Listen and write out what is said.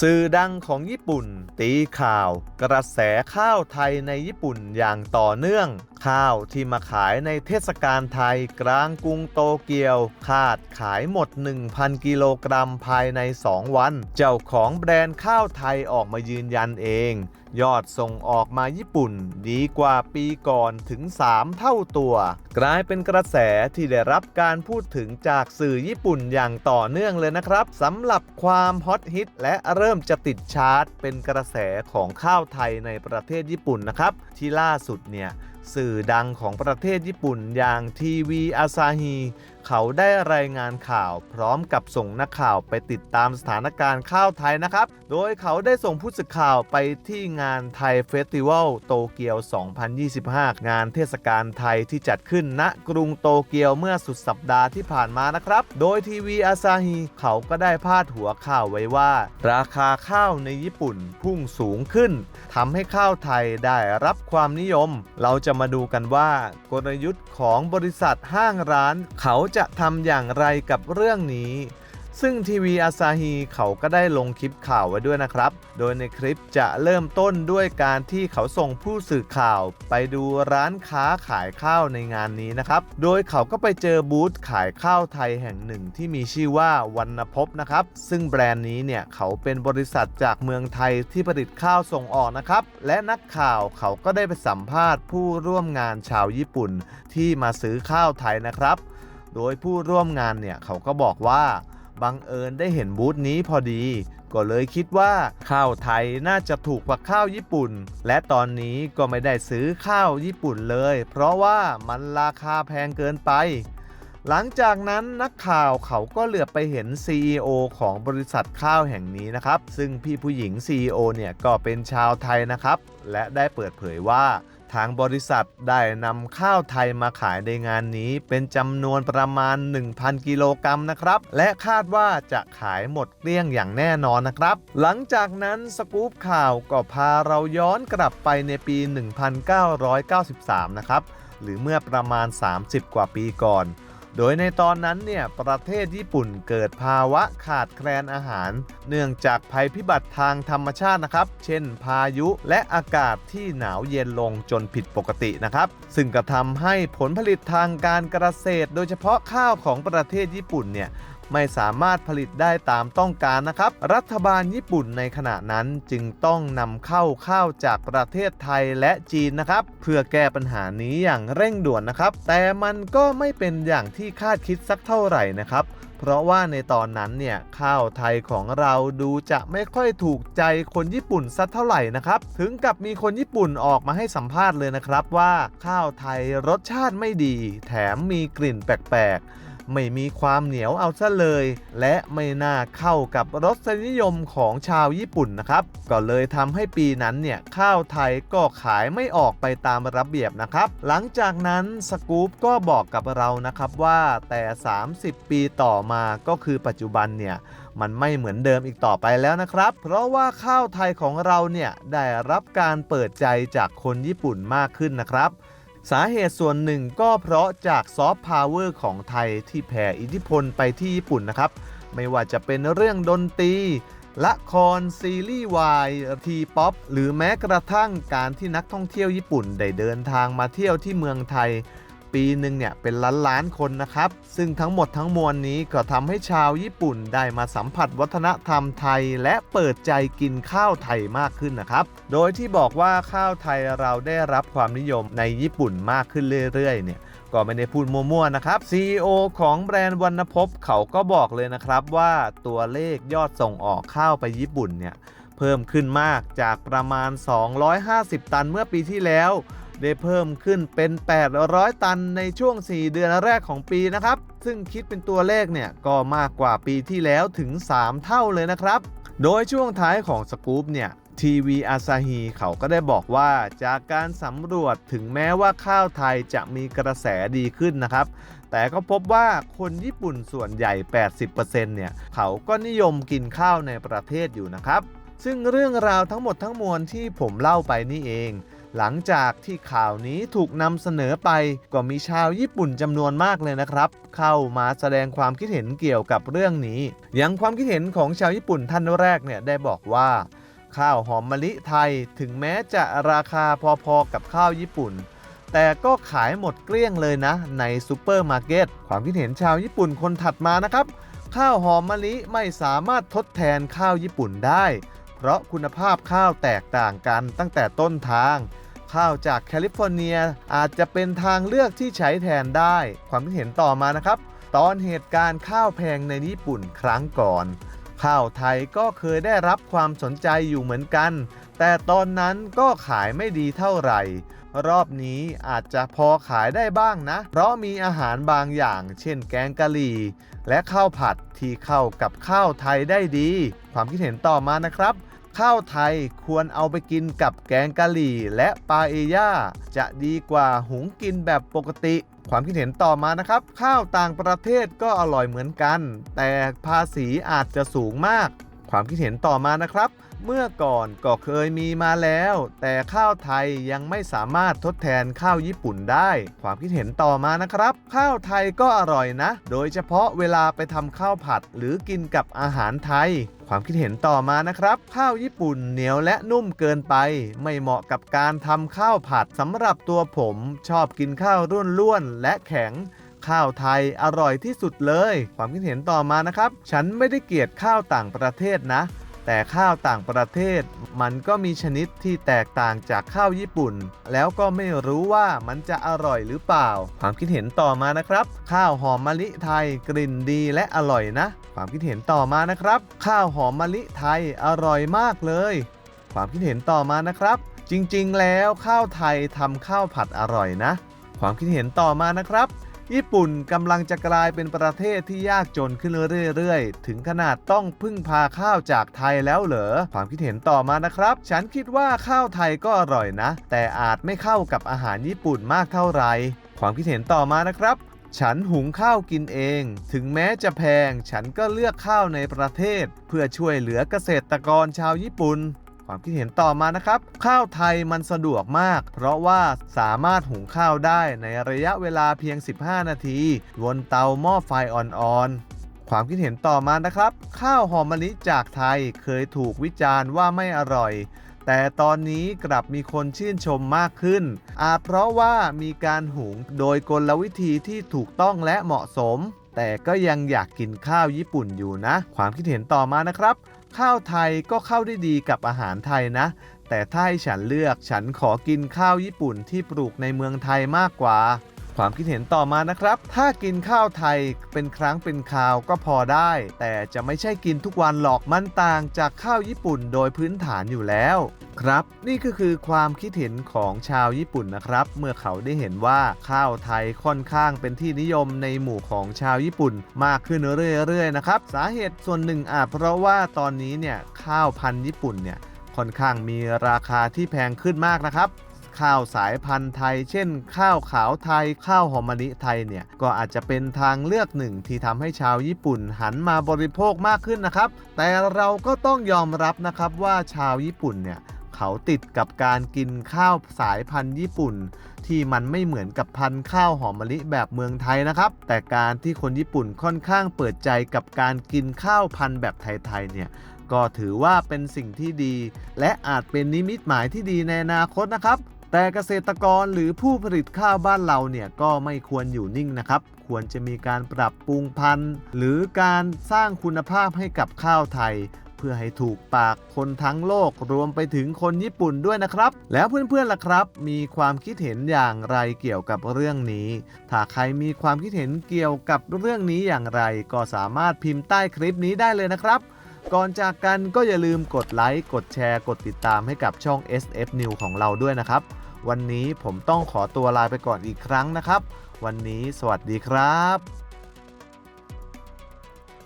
สื่อดังของญี่ปุ่น ตีข่าว กระแสข้าวไทยในญี่ปุ่นอย่างต่อเนื่อง ข้าวที่มาขายในเทศกาลไทยกลางกรุงโตเกียว คาดขายหมด 1,000 กิโลกรัมภายใน 2 วัน เจ้าของแบรนด์ข้าวไทยออกมายืนยันเอง ยอดส่งออกมาญี่ปุ่น ดีกว่าปีก่อนถึง 3 เท่าตัว กลายเป็นกระแสที่ได้รับการพูดถึงจากสื่อญี่ปุ่นอย่างต่อเนื่องเลยนะครับสำหรับความฮอตฮิตและเริ่มจะติดชาร์ตเป็นกระแสของข้าวไทยในประเทศญี่ปุ่นนะครับ ที่ล่าสุดเนี่ย สื่อดังของประเทศญี่ปุ่นอย่างทีวีอาซาฮี เขาได้รายงานข่าว พร้อมกับส่งนักข่าวไปติดตามสถานการณ์ข้าวไทยนะครับ โดยเขาได้ส่งผู้สื่อข่าวไปที่งานไทยเฟสติวัลโตเกียว 2025 งานเทศกาลไทยที่จัดขึ้นณกรุงโตเกียวเมื่อสุดสัปดาห์ที่ผ่านมานะครับ โดยทีวีอาซาฮีเขาก็ได้พาดหัวข่าวไว้ว่า ราคาข้าวในญี่ปุ่นพุ่งสูงขึ้นทำให้ข้าวไทยได้รับความนิยม เราจะมาดูกันว่ากลยุทธ์ของบริษัทห้างร้าน เขาจะทำอย่างไรกับเรื่องนี้ ซึ่งทีวีอาซาฮีเขาก็ได้ลงคลิปข่าวไว้ด้วยนะครับ โดยในคลิปจะเริ่มต้นด้วยการที่เขาส่งผู้สื่อข่าว ไปดูร้านค้าขายข้าวในงานนี้นะครับ โดยเขาก็ไปเจอบูธขายข้าวไทยแห่งหนึ่งที่มีชื่อว่าวันนภพนะครับ ซึ่งแบรนด์นี้เนี่ยเขาเป็นบริษัทจากเมืองไทยที่ผลิตข้าวส่งออกนะครับ และนักข่าวเขาก็ได้ไปสัมภาษณ์ผู้ร่วมงานชาวญี่ปุ่น ที่มาซื้อข้าวไทยนะครับ โดยผู้ร่วมงานเนี่ยเขาก็บอกว่าบังเอิญได้เห็นบูธนี้พอดี ก็เลยคิดว่าข้าวไทยน่าจะถูกกว่าข้าวญี่ปุ่น และตอนนี้ก็ไม่ได้ซื้อข้าวญี่ปุ่นเลย เพราะว่ามันราคาแพงเกินไป หลังจากนั้นนักข่าวเขาก็เหลือบไปเห็น CEO ของบริษัทข้าวแห่งนี้นะครับ ซึ่งพี่ผู้หญิง CEO เนี่ยก็เป็นชาวไทยนะครับ และได้เปิดเผยว่า ทางบริษัทได้นำข้าวไทยมาขายในงานนี้ เป็นจำนวนประมาณ 1,000 กิโลกรัมนะครับ และคาดว่าจะขายหมดเกลี้ยงอย่างแน่นอนนะครับ หลังจากนั้นสกู๊ปข่าวก็พาเราย้อนกลับไปในปี 1993 นะครับ หรือเมื่อประมาณ 30 กว่าปีก่อน โดยในตอนนั้นเนี่ยประเทศญี่ปุ่นเกิดภาวะขาดแคลนอาหาร เนื่องจากภัยพิบัติทางธรรมชาตินะครับ เช่น พายุและอากาศที่หนาวเย็นลงจนผิดปกตินะครับ ซึ่งกระทำให้ผลผลิตทางการเกษตร โดยเฉพาะข้าวของประเทศญี่ปุ่นเนี่ย ไม่สามารถผลิตได้ตามต้องการนะครับ รัฐบาลญี่ปุ่นในขณะนั้นจึงต้องนำเข้าข้าวจากประเทศไทยและจีนนะครับ เพื่อแก้ปัญหานี้อย่างเร่งด่วนนะครับ แต่มันก็ไม่เป็นอย่างที่คาดคิดสักเท่าไหร่นะครับเพราะว่าในตอนนั้นเนี่ยข้าวไทยของเราดูจะไม่ค่อยถูกใจคนญี่ปุ่นสักเท่าไหร่นะครับ ถึงกับมีคนญี่ปุ่นออกมาให้สัมภาษณ์เลยนะครับว่าข้าวไทยรสชาติไม่ดี แถมมีกลิ่นแปลกๆ ไม่มีความเหนียวเอาซะเลย และไม่น่าเข้ากับรสนิยมของชาวญี่ปุ่นนะครับ ก็เลยทำให้ปีนั้นเนี่ยข้าวไทยก็ขายไม่ออกไปตามระเบียบนะครับ หลังจากนั้นสกู๊ปก็บอกกับเรานะครับว่าแต่ 30 ปีต่อมาก็คือปัจจุบันเนี่ยมันไม่เหมือนเดิมอีกต่อไปแล้วนะครับ เพราะว่าข้าวไทยของเราเนี่ยได้รับการเปิดใจจากคนญี่ปุ่นมากขึ้นนะครับ สาเหตุส่วนหนึ่งก็เพราะจากซอฟต์พาวเวอร์ของไทยที่แผ่อิทธิพลไปที่ญี่ปุ่นนะครับ ไม่ว่าจะเป็นเรื่องดนตรีละครซีรีส์วายทีป๊อปหรือแม้กระทั่งการที่นักท่องเที่ยวญี่ปุ่นได้เดินทางมาเที่ยวที่เมืองไทย ปีหนึ่งเนี่ยเป็นล้านล้านคนนะครับ ซึ่งทั้งหมดทั้งมวลนี้ก็ทำให้ชาวญี่ปุ่นได้มาสัมผัสวัฒนธรรมไทย และเปิดใจกินข้าวไทยมากขึ้นนะครับ โดยที่บอกว่าข้าวไทยเราได้รับความนิยมในญี่ปุ่นมากขึ้นเรื่อยๆเนี่ยก็ไม่ได้พูดมั่วๆนะครับ CEO ของแบรนด์วรรณภพเขาก็บอกเลยนะครับว่าตัวเลขยอดส่งออกข้าวไปญี่ปุ่นเนี่ยเพิ่มขึ้นมากจากประมาณ 250 ตันเมื่อปีที่แล้ว ได้เพิ่มขึ้นเป็น 800 ตันในช่วง 4 เดือนแรกของปีนะครับ ซึ่งคิดเป็นตัวเลขเนี่ยก็มากกว่าปีที่แล้วถึง 3 เท่าเลยนะครับ โดยช่วงท้ายของสกู๊ปเนี่ยทีวีอาซาฮีเขาก็ได้บอกว่าจากการสำรวจถึงแม้ว่าข้าวไทยจะมีกระแสดีขึ้นนะครับ แต่ก็พบว่าคนญี่ปุ่นส่วนใหญ่ 80%เนี่ย เขาก็นิยมกินข้าวในประเทศอยู่นะครับ ซึ่งเรื่องราวทั้งหมดทั้งมวลที่ผมเล่าไปนี่เอง หลังจากที่ข่าวนี้ถูกนำเสนอไปก็มีชาวญี่ปุ่นจำนวนมากเลยนะครับ เข้ามาแสดงความคิดเห็นเกี่ยวกับเรื่องนี้ อย่างความคิดเห็นของชาวญี่ปุ่นท่านแรกเนี่ยได้บอกว่า ข้าวหอมมะลิไทยถึงแม้จะราคาพอๆกับข้าวญี่ปุ่น แต่ก็ขายหมดเกลี้ยงเลยนะ ในซูเปอร์มาร์เก็ตความคิดเห็นชาวญี่ปุ่นคนถัดมานะครับข้าวหอมมะลิไม่สามารถทดแทนข้าวญี่ปุ่นได้ เพราะคุณภาพข้าวแตกต่างกันตั้งแต่ต้นทาง ข้าวจากแคลิฟอร์เนีย อาจจะเป็นทางเลือกที่ใช้แทนได้ ความคิดเห็นต่อมานะครับ ตอนเหตุการณ์ข้าวแพงในญี่ปุ่นครั้งก่อน ข้าวไทยก็เคยได้รับความสนใจอยู่เหมือนกัน แต่ตอนนั้นก็ขายไม่ดีเท่าไหร่ รอบนี้อาจจะพอขายได้บ้างนะ เพราะมีอาหารบางอย่าง เช่นแกงกะหรี่ และข้าวผัดที่เข้ากับข้าวไทยได้ดี ความคิดเห็นต่อมานะครับ ข้าวไทยควรเอาไปกินกับแกงกะหรี่ และปลาเอย่าจะดีกว่าหุงกินแบบปกติ ความคิดเห็นต่อมานะครับ ข้าวต่างประเทศก็อร่อยเหมือนกัน แต่ภาษีอาจจะสูงมาก ความคิดเห็นต่อมานะครับเมื่อก่อนก็เคยมีมาแล้ว แต่ข้าวไทยยังไม่สามารถทดแทนข้าวญี่ปุ่นได้ ความคิดเห็นต่อมานะครับ ข้าวไทยก็อร่อยนะ โดยเฉพาะเวลาไปทำข้าวผัดหรือกินกับอาหารไทย ความคิดเห็นต่อมานะครับ ข้าวญี่ปุ่นเหนียวและนุ่มเกินไป ไม่เหมาะกับการทำข้าวผัดสำหรับตัวผมชอบกินข้าวร่วนๆและแข็งข้าวไทยอร่อยที่สุดเลย ความคิดเห็นต่อมานะครับ ฉันไม่ได้เกลียดข้าวต่างประเทศนะ แต่ข้าวต่างประเทศ มันก็มีชนิดที่แตกต่างจากข้าวญี่ปุ่น แล้วก็ไม่รู้ว่ามันจะอร่อยหรือเปล่า ความคิดเห็นต่อมานะครับ ข้าวหอมมะลิไทยกลิ่นดีและอร่อยนะ ความคิดเห็นต่อมานะครับ ข้าวหอมมะลิไทยอร่อยมากเลย ความคิดเห็นต่อมานะครับ จริงๆ แล้วข้าวไทยทำข้าวผัดอร่อยนะ ความคิดเห็นต่อมานะครับ ญี่ปุ่นกำลังจะกลายเป็นประเทศที่ยากจนขึ้นเรื่อยๆ ถึงขนาดต้องพึ่งพาข้าวจากไทยแล้วเหรอ ความคิดเห็นต่อมานะครับ ฉันคิดว่าข้าวไทยก็อร่อยนะ แต่อาจไม่เข้ากับอาหารญี่ปุ่นมากเท่าไหร่ ความคิดเห็นต่อมานะครับฉันหุงข้าวกินเอง ถึงแม้จะแพง ฉันก็เลือกข้าวในประเทศ เพื่อช่วยเหลือเกษตรกรชาวญี่ปุ่น ความคิดเห็นต่อมานะครับ ข้าวไทยมันสะดวกมาก เพราะว่าสามารถหุงข้าวได้ในระยะเวลาเพียง 15 นาที บนเตาหม้อไฟอ่อนๆ ความคิดเห็นต่อมานะครับ ข้าวหอมมะลิจากไทยเคยถูกวิจารณ์ว่าไม่อร่อย แต่ตอนนี้กลับมีคนชื่นชมมากขึ้น อาจเพราะว่ามีการหุงโดยกลวิธีที่ถูกต้องและเหมาะสม แต่ก็ยังอยากกินข้าวญี่ปุ่นอยู่นะ ความคิดเห็นต่อมานะครับ ข้าวไทยก็เข้าได้ดีกับอาหารไทยนะ แต่ถ้าให้ฉันเลือกฉันขอกินข้าวญี่ปุ่นที่ปลูกในเมืองไทยมากกว่า ความคิดเห็นต่อมานะครับ ถ้ากินข้าวไทยเป็นครั้งเป็นคราวก็พอได้ แต่จะไม่ใช่กินทุกวันหรอก มันต่างจากข้าวญี่ปุ่นโดยพื้นฐานอยู่แล้ว ครับ นี่ก็คือความคิดเห็นของชาวญี่ปุ่นนะครับ เมื่อเขาได้เห็นว่าข้าวไทยค่อนข้างเป็นที่นิยมในหมู่ของชาวญี่ปุ่น มากขึ้นเรื่อยๆนะครับ สาเหตุส่วนหนึ่งอาจเพราะว่าตอนนี้เนี่ยข้าวพันธุ์ญี่ปุ่นเนี่ยค่อนข้างมีราคาที่แพงขึ้นมากนะครับ ข้าวสายพันธุ์ไทย เช่น ข้าวขาวไทย ข้าวหอมมะลิไทยเนี่ยก็อาจจะเป็นทางเลือกหนึ่งที่ทำให้ชาวญี่ปุ่นหันมาบริโภคมากขึ้นนะครับ แต่เราก็ต้องยอมรับนะครับว่าชาวญี่ปุ่นเนี่ยเขาติดกับการกินข้าวสายพันธุ์ญี่ปุ่น ที่มันไม่เหมือนกับพันธุ์ข้าวหอมมะลิแบบเมืองไทยนะครับ แต่การที่คนญี่ปุ่นค่อนข้างเปิดใจกับการกินข้าวพันธุ์แบบไทยๆเนี่ยก็ถือว่าเป็นสิ่งที่ดี และอาจเป็นนิมิตหมายที่ดีในอนาคตนะครับ แต่เกษตรกรหรือผู้ผลิตข้าวบ้านเราเนี่ยก็ไม่ควรอยู่นิ่งนะครับ ควรจะมีการปรับปรุงพันธุ์ หรือการสร้างคุณภาพให้กับข้าวไทย เพื่อให้ถูกปากคนทั้งโลกรวมไปถึงคนญี่ปุ่นด้วยนะครับ แล้วเพื่อนๆล่ะครับ มีความคิดเห็นอย่างไรเกี่ยวกับเรื่องนี้ ถ้าใครมีความคิดเห็นเกี่ยวกับเรื่องนี้อย่างไร ก็สามารถพิมพ์ใต้คลิปนี้ได้เลยนะครับก่อนจากกันก็อย่าลืมกดไลค์ กดแชร์ กดติดตามให้กับช่อง SF New ของเราด้วยนะครับ วันนี้ผมต้องขอตัวลาไปก่อนอีกครั้งนะครับ วันนี้สวัสดีครับ